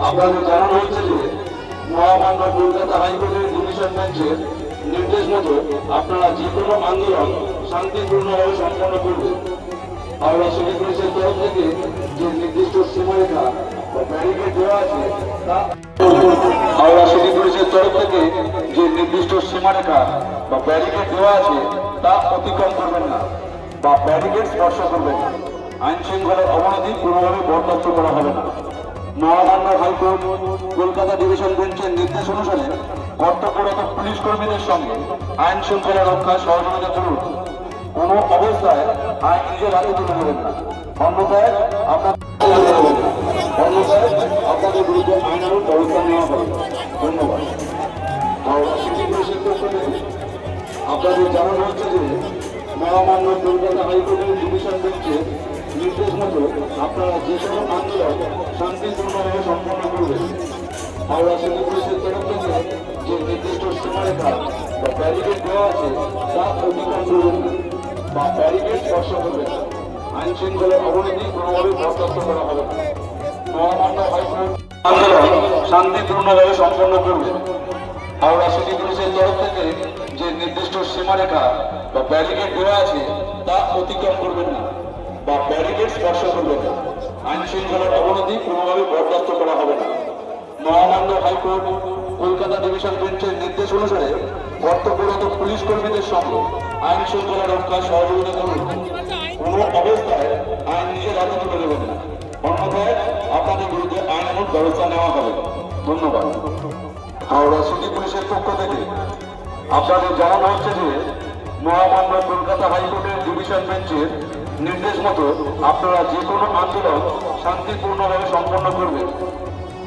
আপনাদের জানানো হচ্ছে যে মহামান্য কলকাতা হাইকোর্টের ডিভিশন বেঞ্চের নির্দেশ মতো আপনারা যে কোনো আন্দোলন শান্তিপূর্ণভাবে সম্পন্ন করবেন। হাওড়া সিটি পুলিশের তরফ থেকে যে নির্দিষ্ট সীমারেখা বা ব্যারিকেড দেওয়া আছে তা তরফ থেকে যে নির্দিষ্ট সীমারেখা বা ব্যারিকেড দেওয়া আছে, তা অতিক্রম করবেন না বা ব্যারিকেড স্পর্শ করবেন না। আইন শৃঙ্খলার অবনতি কোনোভাবে বরদাস্ত করা হবে না। মহামান্য হাইকোর্ট, কলকাতা ডিভিশন বেঞ্চের নির্দেশ অনুসারে কর্তব্যরত পুলিশ কর্মীদের সঙ্গে আইন শৃঙ্খলা রক্ষায় সহযোগিতা করুন। কোনো অবস্থায় আইন নিজের হাতে তুলে নেবেন না। অন্যথায় আপনার আপনাদের বিরুদ্ধে আইনানুগ ব্যবস্থা নেওয়া হবে ধন্যবাদ। আপনাদের জানানো হচ্ছে যে মহামান্য কলকাতা হাইকোর্টের ডিভিশন বেঞ্চের নির্দেশ মতো আপনারা যে কোনো আন্দোলন শান্তিপূর্ণভাবে সম্পন্ন করবেন হাওড়া সিটি পুলিশের তরফ থেকে যে নির্দিষ্ট সীমারেখা বা ব্যারিকেড দেওয়া আছে তা অতিক্রম করবেন বা ব্যারিকেড স্পর্শ করবেন আইন শৃঙ্খলার অবনতি কোনোভাবে বরদাস্ত করা হবে না আন্দোলন শান্তিপূর্ণভাবে সম্পন্ন করবেন হাওড়া সিটি পুলিশের তরফ থেকে যে নির্দিষ্ট সীমারেখা বা ব্যারিকেড দেওয়া আছে, তা অতিক্রম করবেন না বা ব্যারিকেড স্পর্শ করবেন না। আইন শৃঙ্খলার অবনতি কোনোভাবে বরদাস্ত করা হবে না। মহামান্য হাইকোর্ট, কলকাতা ডিভিশন বেঞ্চের নির্দেশ অনুসারে কর্তব্যরত পুলিশ কর্মীদের সঙ্গে আইন শৃঙ্খলা রক্ষায় সহযোগিতা করুন। কোনো অবস্থায় ব্যবস্থা নেওয়া হবে। ধন্যবাদ। হাওড়া সিটি পুলিশের পক্ষ থেকে আপনাদের জানানো হচ্ছে যে মহামান্য কলকাতা হাইকোর্টের ডিভিশন বেঞ্চের নির্দেশ মতো আপনারা যে কোনো আন্দোলন শান্তিপূর্ণভাবে সম্পন্ন করবেন।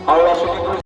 Howrah city police